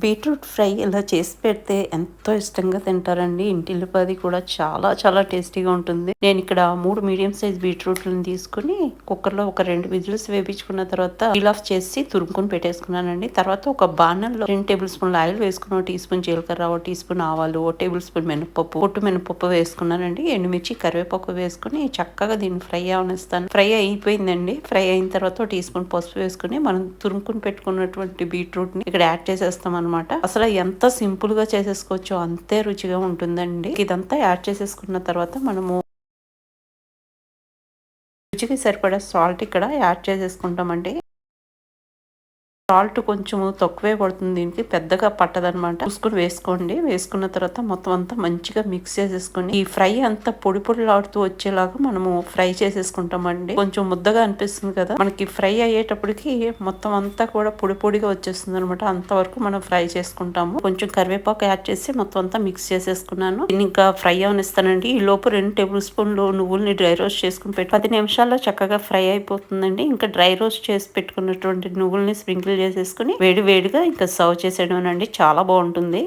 Beetroot fry ఇలా చేసి పెడితే ఎంతో ఇష్టంగా తింటారండి. ఇంటిల్లిపాది కూడా చాలా చాలా టేస్టీగా ఉంటుంది. నేను ఇక్కడ మూడు మీడియం సైజ్ బీట్రూట్లను తీసుకుని కుక్కర్లో ఒక రెండు విజిల్స్ వేపించుకున్న తర్వాత ఫీల్ ఆఫ్ చేసి తురుముకొని పెట్టేసుకున్నానండి. తర్వాత ఒక బాణంలో రెండు టేబుల్ స్పూన్ల ఆయిల్ వేసుకుని ఒక టీ స్పూన్ జీలకర్ర ఒక టీ స్పూన్ ఆవాలు ఒక టేబుల్ స్పూన్ మినపప్పు పొట్టు మినపప్పు వేసుకున్నానండి. ఎండుమిర్చి కరివేపప్పు వేసుకుని చక్కగా దీన్ని ఫ్రై అవనిస్తాను. ఫ్రై అయిపోయిందండి. ఫ్రై అయిన తర్వాత ఒక టీ స్పూన్ పసుపు వేసుకుని మనం తురుముకుని పెట్టుకున్నటువంటి బీట్రూట్ని ఇక్కడ యాడ్ చేసేస్తాం అనమాట అసలు ఎంత సింపుల్గా చేసేసుకోవచ్చో అంతే రుచిగా ఉంటుందండి. ఇదంతా యాడ్ చేసేసుకున్న తర్వాత మనము రుచికి సరిపడా సాల్ట్ ఇక్కడ యాడ్ చేసేసుకుంటామండి. సాల్ట్ కొంచెం తక్కువే పడుతుంది. దీనికి పెద్దగా పట్టదనమాట చూసుకుని వేసుకోండి. వేసుకున్న తర్వాత మొత్తం అంతా మంచిగా మిక్స్ చేసేసుకుని ఈ ఫ్రై అంతా పొడి పొడిలాడుతూ వచ్చేలాగా మనము ఫ్రై చేసేసుకుంటామండి. కొంచెం ముద్దగా అనిపిస్తుంది కదా? మనకి ఫ్రై అయ్యేటప్పటికి మొత్తం అంతా కూడా పొడి పొడిగా వచ్చేస్తుంది అనమాట అంతవరకు మనం ఫ్రై చేసుకుంటాము. కొంచెం కరివేపాకు యాడ్ చేసి మొత్తం అంతా మిక్స్ చేసేసుకున్నాను. దీన్ని ఇంకా ఫ్రై అవనిస్తానండి. ఈ లోపు రెండు టేబుల్ స్పూన్లు నువ్వుల్ని డ్రై రోస్ట్ చేసుకుని పెట్టి పది నిమిషాల్లో చక్కగా ఫ్రై అయిపోతుందండి. ఇంకా డ్రై రోస్ట్ చేసి పెట్టుకున్నటువంటి నువ్వుల్ని స్ప్రింకిల్ చేసేసుకుని వేడి వేడిగా ఇంకా సర్వ్ చేసేయడం అండి చాలా బాగుంటుంది.